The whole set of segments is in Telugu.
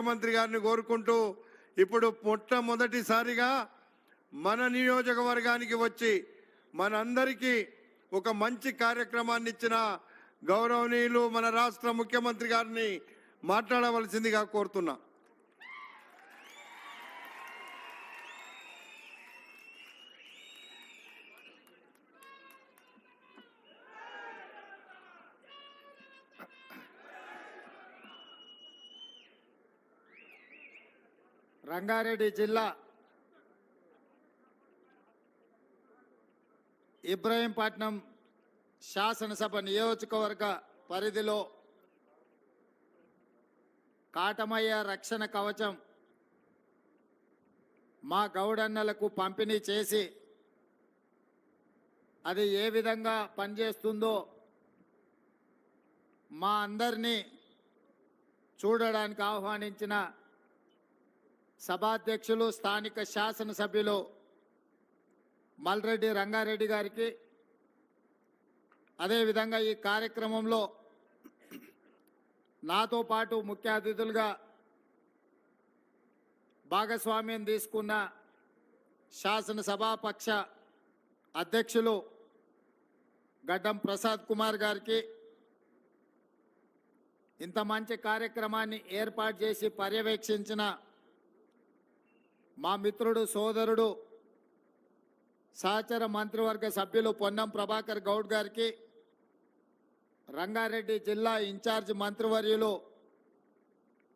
ముఖ్యమంత్రి గారిని కోరుకుంటూ ఇప్పుడు మొట్టమొదటిసారిగా మన నియోజకవర్గానికి వచ్చి మనందరికీ ఒక మంచి కార్యక్రమాన్ని ఇచ్చిన గౌరవనీయులు మన రాష్ట్ర ముఖ్యమంత్రి గారిని మాట్లాడవలసిందిగా కోరుతున్నా. రంగారెడ్డి జిల్లా ఇబ్రహీంపట్నం శాసనసభ నియోజకవర్గ పరిధిలో కాటమయ్య రక్షణ కవచం మా గౌడన్నలకు పంపిణీ చేసి అది ఏ విధంగా పనిచేస్తుందో మా అందరినీ చూడడానికి ఆహ్వానించిన సభాధ్యక్షులు స్థానిక శాసనసభ్యులు మల్రెడ్డి రంగారెడ్డి గారికి. అదేవిధంగా ఈ కార్యక్రమంలో నాతో పాటు ముఖ్య అతిథులుగా భాగస్వామ్యం తీసుకున్న శాసనసభాపక్ష అధ్యక్షులు గడ్డం ప్రసాద్ కుమార్ గారికి ఇంత మంచి కార్యక్రమాన్ని ఏర్పాటు చేసి పర్యవేక్షించిన మా మిత్రుడు సోదరుడు సహచర మంత్రివర్గ సభ్యులు పొన్నం ప్రభాకర్ గౌడ్ గారికి రంగారెడ్డి జిల్లా ఇన్ఛార్జ్ మంత్రివర్యులు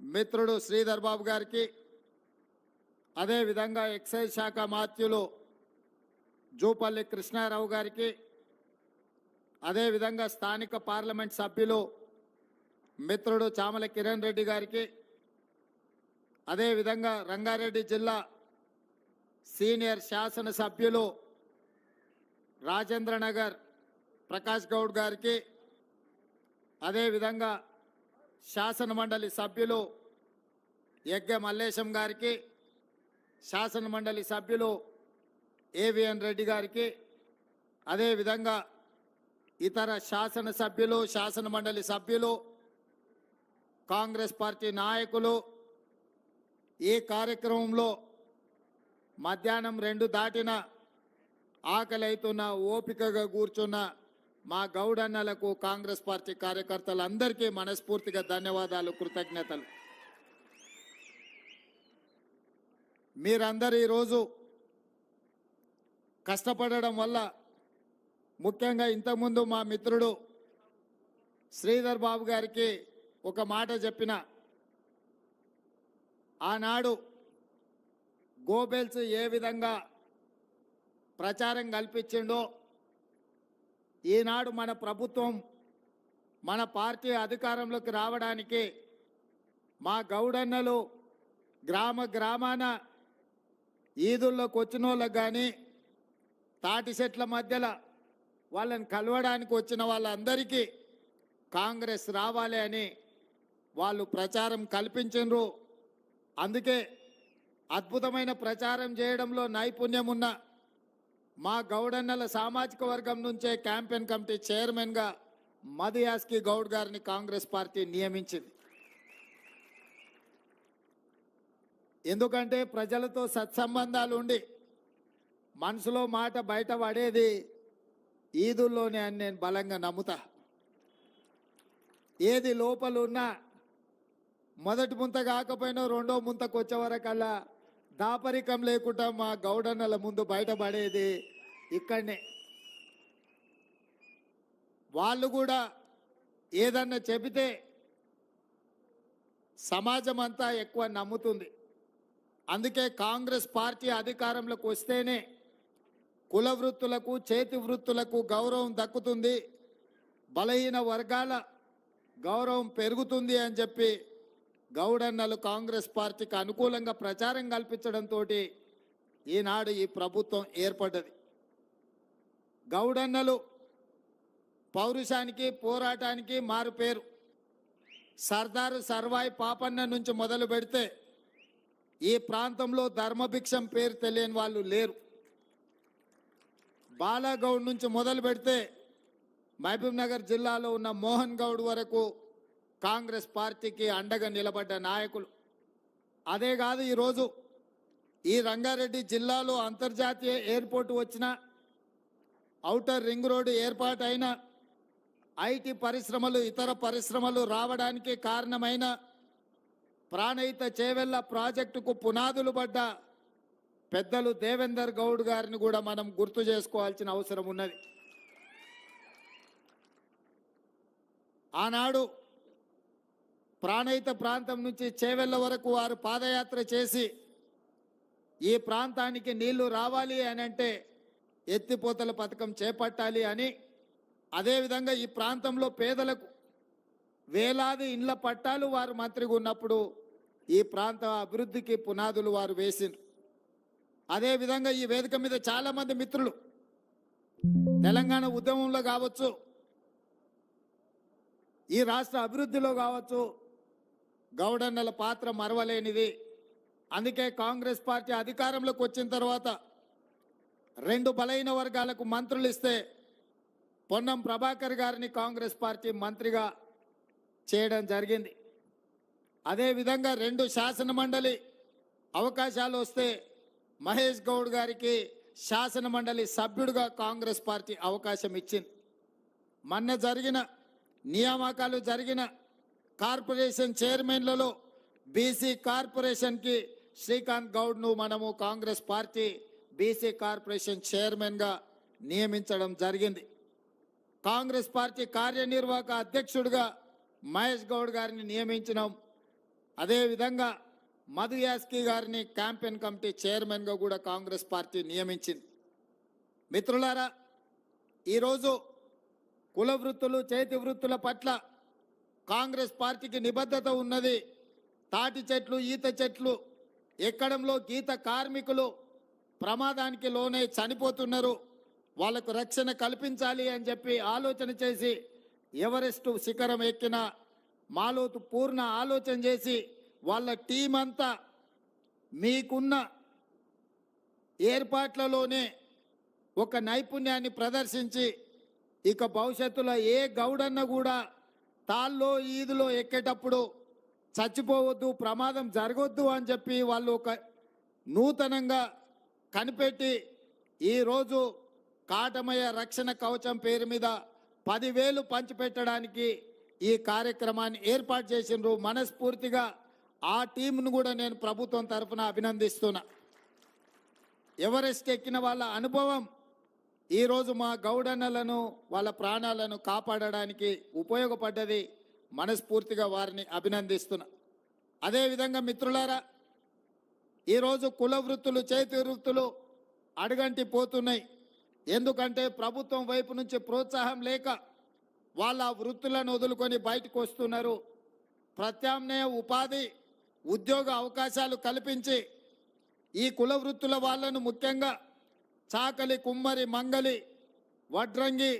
మిత్రుడు శ్రీధర్ బాబు గారికి అదేవిధంగా ఎక్సైజ్ శాఖ మాత్యులు జూపల్లి కృష్ణారావు గారికి అదేవిధంగా స్థానిక పార్లమెంట్ సభ్యులు మిత్రుడు చామల కిరణ్ రెడ్డి గారికి అదేవిధంగా రంగారెడ్డి జిల్లా సీనియర్ శాసనసభ్యులు రాజేంద్ర నగర్ ప్రకాష్ గౌడ్ గారికి అదేవిధంగా శాసన మండలి సభ్యులు యజ్ఞ మల్లేశం గారికి శాసన మండలి సభ్యులు ఏవిఎన్ రెడ్డి గారికి అదేవిధంగా ఇతర శాసనసభ్యులు శాసన మండలి సభ్యులు కాంగ్రెస్ పార్టీ నాయకులు ఈ కార్యక్రమంలో మధ్యాహ్నం రెండు దాటిన ఆకలి అవుతున్న ఓపికగా కూర్చున్న మా గౌడన్నలకు కాంగ్రెస్ పార్టీ కార్యకర్తలందరికీ మనస్ఫూర్తిగా ధన్యవాదాలు కృతజ్ఞతలు. మీరందరూ ఈరోజు కష్టపడడం వల్ల ముఖ్యంగా ఇంతకుముందు మా మిత్రుడు శ్రీధర్ బాబు గారికి ఒక మాట చెప్పిన ఆనాడు గోబెల్స్ ఏ విధంగా ప్రచారం కల్పించిండో ఈనాడు మన ప్రభుత్వం మన పార్టీ అధికారంలోకి రావడానికి మా గౌడన్నలు గ్రామ గ్రామాన ఈదుల్లోకి వచ్చిన వాళ్ళకి కానీ తాటి చెట్ల మధ్యలో వాళ్ళని కలవడానికి వచ్చిన వాళ్ళందరికీ కాంగ్రెస్ రావాలి అని వాళ్ళు ప్రచారం కల్పించరు అందుకే అద్భుతమైన ప్రచారం చేయడంలో నైపుణ్యం ఉన్న మా గౌడన్నల సామాజిక వర్గం నుంచే క్యాంపెయిన్ కమిటీ చైర్మన్గా మదియాస్కి గౌడ్ గారిని కాంగ్రెస్ పార్టీ నియమించింది. ఎందుకంటే ప్రజలతో సత్సంబంధాలు ఉండి మనసులో మాట బయట పడేది ఈదుల్లోనే అని నేను బలంగా నమ్ముతా. ఏది లోపలున్నా మొదటి ముంత కాకపోయినా రెండో ముంతకు వచ్చే వరకల్లా దాపరికం లేకుండా మా గౌడన్నల ముందు బయటపడేది ఇక్కడనే. వాళ్ళు కూడా ఏదన్నా చెబితే సమాజం అంతా ఎక్కువ నమ్ముతుంది. అందుకే కాంగ్రెస్ పార్టీ అధికారంలోకి వస్తేనే కుల వృత్తులకు చేతి వృత్తులకు గౌరవం దక్కుతుంది. బలహీన వర్గాల గౌరవం పెరుగుతుంది అని చెప్పి గౌడన్నలు కాంగ్రెస్ పార్టీకి అనుకూలంగా ప్రచారం కల్పించడంతో ఈనాడు ఈ ప్రభుత్వం ఏర్పడ్డది. గౌడన్నలు పౌరుషానికి పోరాటానికి మారు పేరు సర్దారు సర్వాయి పాపన్న నుంచి మొదలు పెడితే ఈ ప్రాంతంలో ధర్మభిక్షం పేరు తెలియని వాళ్ళు లేరు. బాలాగౌడ్ నుంచి మొదలు పెడితే మహబూబ్ నగర్ జిల్లాలో ఉన్న మోహన్ గౌడ్ వరకు కాంగ్రెస్ పార్టీకి అండగా నిలబడ్డ నాయకులు. అదే కాదు ఈరోజు ఈ రంగారెడ్డి జిల్లాలో అంతర్జాతీయ ఎయిర్పోర్ట్ వచ్చిన ఔటర్ రింగ్ రోడ్డు ఏర్పాటైన ఐటీ పరిశ్రమలు ఇతర పరిశ్రమలు రావడానికి కారణమైన ప్రాణహిత చేవెళ్ళ ప్రాజెక్టుకు పునాదులు పడ్డ పెద్దలు దేవేందర్ గౌడ్ గారిని కూడా మనం గుర్తు చేసుకోవాల్సిన అవసరం ఉన్నది. ఆనాడు ప్రాణహిత ప్రాంతం నుంచి చేవెళ్ళ వరకు వారు పాదయాత్ర చేసి ఈ ప్రాంతానికి నీళ్ళు రావాలి అని అంటే ఎత్తిపోతల పథకం చేపట్టాలి అని. అదేవిధంగా ఈ ప్రాంతంలో పేదలకు వేలాది ఇండ్ల పట్టాలు వారు మంత్రిగా ఉన్నప్పుడు ఈ ప్రాంత అభివృద్ధికి పునాదులు వారు వేసిండ్రు. అదేవిధంగా ఈ వేదిక మీద చాలామంది మిత్రులు తెలంగాణ ఉద్యమంలో కావచ్చు ఈ రాష్ట్ర అభివృద్ధిలో కావచ్చు గౌడన్నల పాత్ర మరవలేనిది. అందుకే కాంగ్రెస్ పార్టీ అధికారంలోకి వచ్చిన తర్వాత రెండు బలైన వర్గాలకు మంత్రులు ఇస్తే పొన్నం ప్రభాకర్ గారిని కాంగ్రెస్ పార్టీ మంత్రిగా చేయడం జరిగింది. అదేవిధంగా రెండు శాసన మండలి అవకాశాలు వస్తే మహేష్ గౌడ్ గారికి శాసన మండలి సభ్యుడిగా కాంగ్రెస్ పార్టీ అవకాశం ఇచ్చింది. మొన్న జరిగిన నియామకాలు జరిగిన కార్పొరేషన్ చైర్మన్లలో బీసీ కార్పొరేషన్కి శ్రీకాంత్ గౌడ్ను మనము కాంగ్రెస్ పార్టీ బీసీ కార్పొరేషన్ చైర్మన్గా నియమించడం జరిగింది. కాంగ్రెస్ పార్టీ కార్యనిర్వాహక అధ్యక్షుడిగా మహేష్ గౌడ్ గారిని నియమించినాం. అదేవిధంగా మధు యాస్కి గారిని క్యాంపెయిన్ కమిటీ చైర్మన్గా కూడా కాంగ్రెస్ పార్టీ నియమించింది. మిత్రులారా ఈరోజు కుల వృత్తులు చేతి వృత్తుల పట్ల కాంగ్రెస్ పార్టీకి నిబద్ధత ఉన్నది. తాటి చెట్లు ఈత చెట్లు ఎక్కడంలో గీత కార్మికులు ప్రమాదానికి లోనే చనిపోతున్నారు. వాళ్ళకు రక్షణ కల్పించాలి అని చెప్పి ఆలోచన చేసి ఎవరెస్ట్ శిఖరం ఎక్కిన మాలోతు పూర్ణ ఆలోచన చేసి వాళ్ళ టీం అంతా మీకున్న ఏర్పాట్లలోనే ఒక నైపుణ్యాన్ని ప్రదర్శించి ఇక భవిష్యత్తులో ఏ గౌడన్న కూడా తాల్లో ఈదులో ఎక్కేటప్పుడు చచ్చిపోవద్దు ప్రమాదం జరగొద్దు అని చెప్పి వాళ్ళు ఒక నూతనంగా కనిపెట్టి ఈరోజు కాటమయ రక్షణ కవచం పేరు మీద పదివేలు పంచిపెట్టడానికి ఈ కార్యక్రమాన్ని ఏర్పాటు చేసిండ్రు. మనస్ఫూర్తిగా ఆ టీంను కూడా నేను ప్రభుత్వం తరఫున అభినందిస్తున్నా. ఎవరెస్ట్ ఎక్కిన వాళ్ళ అనుభవం ఈరోజు మా గౌడన్నలను వాళ్ళ ప్రాణాలను కాపాడడానికి ఉపయోగపడ్డది మనస్ఫూర్తిగా వారిని అభినందిస్తున్నా. అదేవిధంగా మిత్రులారా ఈరోజు కుల వృత్తులు చేతి వృత్తులు అడగంటి పోతున్నాయి. ఎందుకంటే ప్రభుత్వం వైపు నుంచి ప్రోత్సాహం లేక వాళ్ళ వృత్తులను వదులుకొని బయటకు వస్తున్నారు. ప్రత్యామ్నాయ ఉపాధి ఉద్యోగ అవకాశాలు కల్పించి ఈ కుల వృత్తుల వాళ్ళను ముఖ్యంగా చాకలి కుమ్మరి మంగలి వడ్రంగి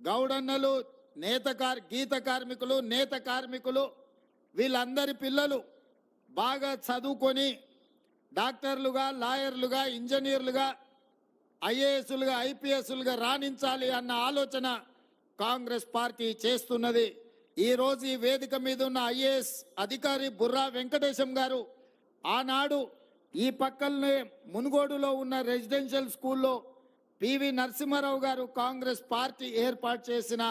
గౌడన్నలు నేత కార్ గీత కార్మికులు నేత కార్మికులు వీళ్ళందరి పిల్లలు బాగా చదువుకొని డాక్టర్లుగా లాయర్లుగా ఇంజనీర్లుగా ఐఏఎస్లుగా ఐపీఎస్లుగా రాణించాలి అన్న ఆలోచన కాంగ్రెస్ పార్టీ చేస్తున్నది. ఈరోజు ఈ వేదిక మీద ఉన్న ఐఏఎస్ అధికారి బుర్రా వెంకటేశం గారు ఆనాడు ఈ పక్కనే మునుగోడులో ఉన్న రెసిడెన్షియల్ స్కూల్లో పివి నరసింహారావు గారు కాంగ్రెస్ పార్టీ ఏర్పాటు చేసిన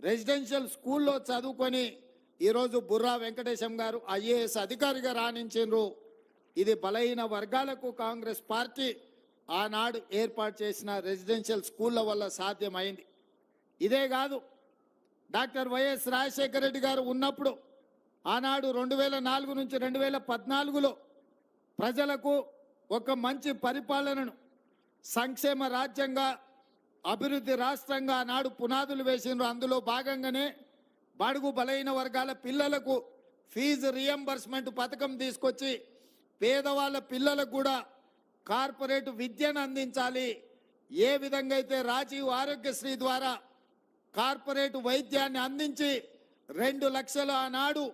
రెసిడెన్షియల్ స్కూల్లో చదువుకొని ఈరోజు బుర్రా వెంకటేశం గారు ఐఏఎస్ అధికారిగా రాణించారు ఇది బలహీన వర్గాలకు కాంగ్రెస్ పార్టీ ఆనాడు ఏర్పాటు చేసిన రెసిడెన్షియల్ స్కూళ్ళ వల్ల సాధ్యమైంది. ఇదే కాదు డాక్టర్ వైఎస్ రాజశేఖర రెడ్డి గారు ఉన్నప్పుడు ఆనాడు రెండు వేల నాలుగు నుంచి రెండు వేల పద్నాలుగులో ప్రజలకు ఒక మంచి పరిపాలనను సంక్షేమ రాజ్యంగా అభివృద్ధి రాష్ట్రంగా ఆనాడు పునాదులు వేసిండ్రు. అందులో భాగంగానే బడుగు బలైన వర్గాల పిల్లలకు ఫీజు రియంబర్స్మెంట్ పథకం తీసుకొచ్చి పేదవాళ్ళ పిల్లలకు కూడా కార్పొరేట్ విద్యను అందించాలి. ఏ విధంగా అయితే రాజీవ్ ఆరోగ్యశ్రీ ద్వారా కార్పొరేట్ వైద్యాన్ని అందించి రెండు లక్షల ఆనాడు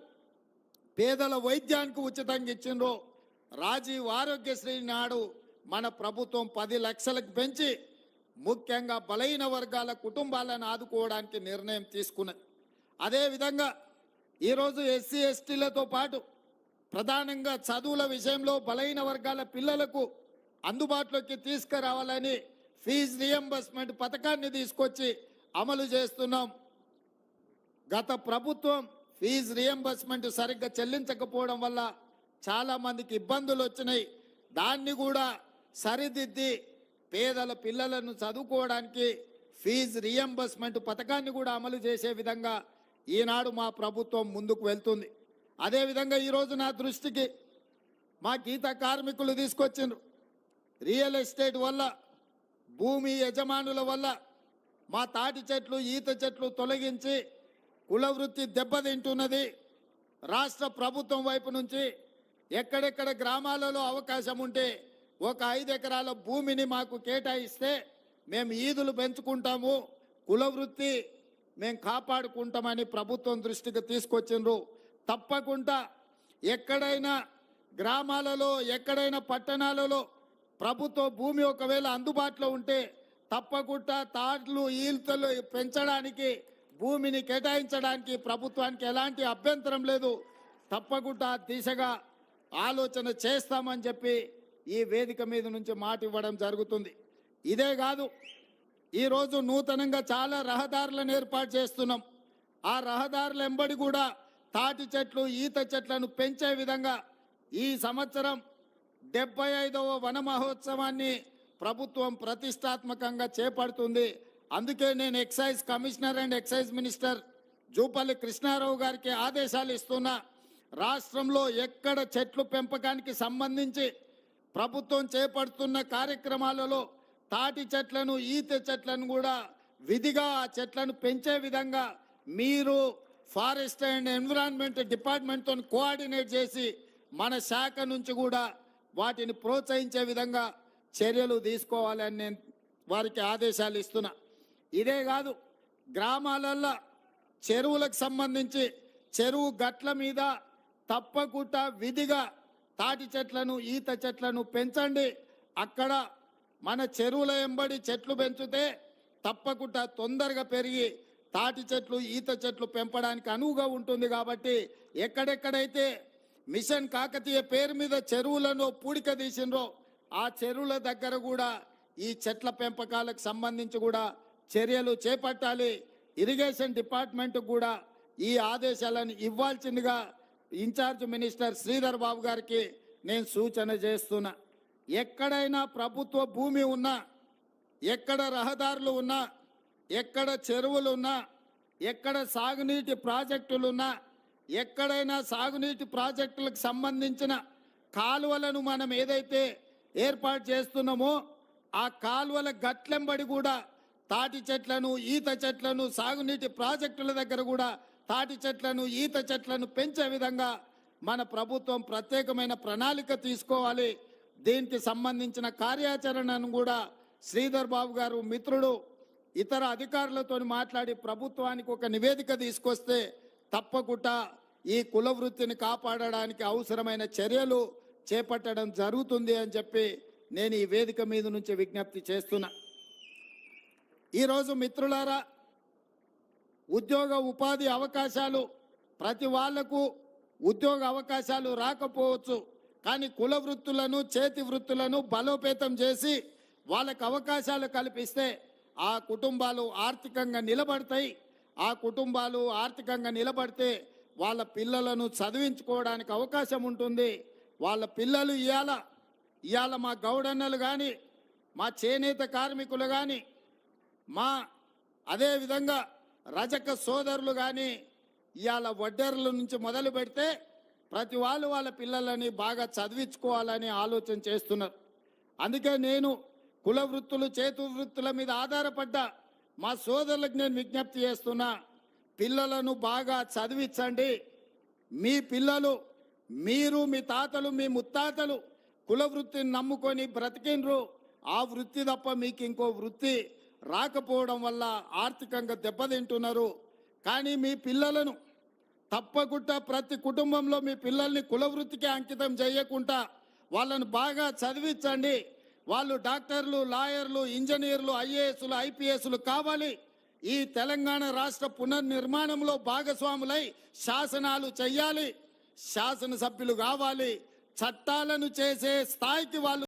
పేదల వైద్యానికి ఉచితంగా ఇచ్చిండ్రు రాజీవ్ ఆరోగ్యశ్రీ నాడు మన ప్రభుత్వం పది లక్షలకు పెంచి ముఖ్యంగా బలహీన వర్గాల కుటుంబాలను ఆదుకోవడానికి నిర్ణయం తీసుకున్నది. అదేవిధంగా ఈరోజు ఎస్సీ ఎస్టీలతో పాటు ప్రధానంగా చదువుల విషయంలో బలహీన వర్గాల పిల్లలకు అందుబాటులోకి తీసుకురావాలని ఫీజు రియంబర్స్మెంట్ పథకాన్ని తీసుకొచ్చి అమలు చేస్తున్నాం. గత ప్రభుత్వం ఫీజు రియంబర్స్మెంట్ సరిగ్గా చెల్లించకపోవడం వల్ల చాలా మందికి ఇబ్బందులు వచ్చినాయి. దాన్ని కూడా సరిదిద్ది పేదల పిల్లలను చదువుకోవడానికి ఫీజు రియంబర్స్మెంట్ పథకాన్ని కూడా అమలు చేసే విధంగా ఈనాడు మా ప్రభుత్వం ముందుకు వెళ్తుంది. అదేవిధంగా ఈరోజు నా దృష్టికి మా గీత కార్మికులు తీసుకొచ్చిండ్రు. రియల్ ఎస్టేట్ వల్ల భూమి యజమానుల వల్ల మా తాటి చెట్లు ఈత చెట్లు తొలగించి కులవృత్తి దెబ్బతింటున్నది. రాష్ట్ర ప్రభుత్వం వైపు నుంచి ఎక్కడెక్కడ గ్రామాలలో అవకాశం ఉంటే ఒక ఐదు ఎకరాల భూమిని మాకు కేటాయిస్తే మేము ఈదులు పెంచుకుంటాము కుల వృత్తి మేము కాపాడుకుంటామని ప్రభుత్వం దృష్టికి తీసుకొచ్చిండ్రు. తప్పకుండా ఎక్కడైనా గ్రామాలలో ఎక్కడైనా పట్టణాలలో ప్రభుత్వ భూమి ఒకవేళ అందుబాటులో ఉంటే తప్పకుండా తాట్లు ఈల్తలు పెంచడానికి భూమిని కేటాయించడానికి ప్రభుత్వానికి ఎలాంటి అభ్యంతరం లేదు. తప్పకుండా దిశగా ఆలోచన చేస్తామని చెప్పి ఈ వేదిక మీద నుంచి మాట ఇవ్వడం జరుగుతుంది. ఇదే కాదు ఈరోజు నూతనంగా చాలా రహదారులను ఏర్పాటు చేస్తున్నాం. ఆ రహదారుల ఎంబడి కూడా తాటి చెట్లు ఈత చెట్లను పెంచే విధంగా ఈ సంవత్సరం డెబ్బై ఐదవ వన మహోత్సవాన్ని ప్రభుత్వం ప్రతిష్టాత్మకంగా చేపడుతుంది. అందుకే నేను excise commissioner and excise minister Jupalli Krishna Rao గారికి ఆదేశాలు ఇస్తున్నా. రాష్ట్రంలో ఎక్కడ చెట్లు పెంపకానికి సంబంధించి ప్రభుత్వం చేపడుతున్న కార్యక్రమాలలో తాటి చెట్లను ఈత చెట్లను కూడా విధిగా ఆ చెట్లను పెంచే విధంగా మీరు ఫారెస్ట్ అండ్ ఎన్విరాన్మెంట్ డిపార్ట్మెంట్తో కోఆర్డినేట్ చేసి మన శాఖ నుంచి కూడా వాటిని ప్రోత్సహించే విధంగా చర్యలు తీసుకోవాలని నేను వారికి ఆదేశాలు ఇస్తున్నా. ఇదే కాదు గ్రామాలల్లో చెరువులకు సంబంధించి చెరువు గట్ల మీద తప్పకుండా విధిగా తాటి చెట్లను ఈత చెట్లను పెంచండి. అక్కడ మన చెరువుల ఎంబడి చెట్లు పెంచితే తప్పకుండా తొందరగా పెరిగి తాటి చెట్లు ఈత చెట్లు పెంపడానికి అనువుగా ఉంటుంది కాబట్టి ఎక్కడెక్కడైతే మిషన్ కాకతీయ పేరు మీద చెరువులను పూడిక తీసిండ్రో ఆ చెరువుల దగ్గర కూడా ఈ చెట్ల పెంపకాలకు సంబంధించి కూడా చర్యలు చేపట్టాలి. ఇరిగేషన్ డిపార్ట్మెంట్ కూడా ఈ ఆదేశాలను ఇవ్వాల్సిందిగా ఇన్ఛార్జ్ మినిస్టర్ శ్రీధర్ బాబు గారికి నేను సూచన చేస్తున్నా. ఎక్కడైనా ప్రభుత్వ భూమి ఉన్నా ఎక్కడ రహదారులు ఉన్నా ఎక్కడ చెరువులు ఉన్నా ఎక్కడ సాగునీటి ప్రాజెక్టులు ఉన్నా ఎక్కడైనా సాగునీటి ప్రాజెక్టులకు సంబంధించిన కాలువలను మనం ఏదైతే ఏర్పాటు చేస్తున్నామో ఆ కాలువల గట్లెంబడి కూడా తాటి చెట్లను ఈత చెట్లను సాగునీటి ప్రాజెక్టుల దగ్గర కూడా తాటి చెట్లను ఈత చెట్లను పెంచే విధంగా మన ప్రభుత్వం ప్రత్యేకమైన ప్రణాళిక తీసుకోవాలి. దీనికి సంబంధించిన కార్యాచరణను కూడా శ్రీధర్ బాబు గారు మిత్రుడు ఇతర అధికారులతో మాట్లాడి ప్రభుత్వానికి ఒక నివేదిక తీసుకొస్తే తప్పకుండా ఈ కుల వృత్తిని కాపాడడానికి అవసరమైన చర్యలు చేపట్టడం జరుగుతుంది అని చెప్పి నేను ఈ వేదిక మీద నుంచి విజ్ఞప్తి చేస్తున్నా. ఈరోజు మిత్రులారా ఉద్యోగ ఉపాధి అవకాశాలు ప్రతి వాళ్ళకు ఉద్యోగ అవకాశాలు రాకపోవచ్చు. కానీ కుల వృత్తులను చేతి వృత్తులను బలోపేతం చేసి వాళ్ళకు అవకాశాలు కల్పిస్తే ఆ కుటుంబాలు ఆర్థికంగా నిలబడతాయి. ఆ కుటుంబాలు ఆర్థికంగా నిలబడితే వాళ్ళ పిల్లలను చదివించుకోవడానికి అవకాశం ఉంటుంది. వాళ్ళ పిల్లలు ఇవాళ ఇవాళ మా గౌడన్నలు కానీ మా చేనేత కార్మికులు కానీ మా అదేవిధంగా రజక సోదరులు కానీ ఇవాళ వడ్డర్ల నుంచి మొదలు పెడితే ప్రతి వాళ్ళు వాళ్ళ పిల్లలని బాగా చదివించుకోవాలని ఆలోచన చేస్తున్నారు. అందుకే నేను కుల వృత్తులు చేతు వృత్తుల మీద ఆధారపడ్డ మా సోదరులకు నేను విజ్ఞప్తి చేస్తున్నా పిల్లలను బాగా చదివించండి. మీ పిల్లలు మీరు మీ తాతలు మీ ముత్తాతలు కుల వృత్తిని నమ్ముకొని బ్రతికిండ్రు. ఆ వృత్తి తప్ప మీకు ఇంకో వృత్తి రాకపోవడం వల్ల ఆర్థికంగా దెబ్బతింటున్నారు. కానీ మీ పిల్లలను తప్పకుండా ప్రతి కుటుంబంలో మీ పిల్లల్ని కుల వృత్తికి అంకితం చేయకుండా వాళ్ళను బాగా చదివించండి. వాళ్ళు డాక్టర్లు లాయర్లు ఇంజనీర్లు ఐఏఎస్లు ఐపీఎస్లు కావాలి. ఈ తెలంగాణ రాష్ట్ర పునర్నిర్మాణంలో భాగస్వాములై శాసనాలు చెయ్యాలి. శాసనసభ్యులు కావాలి. చట్టాలను చేసే స్థాయికి వాళ్ళు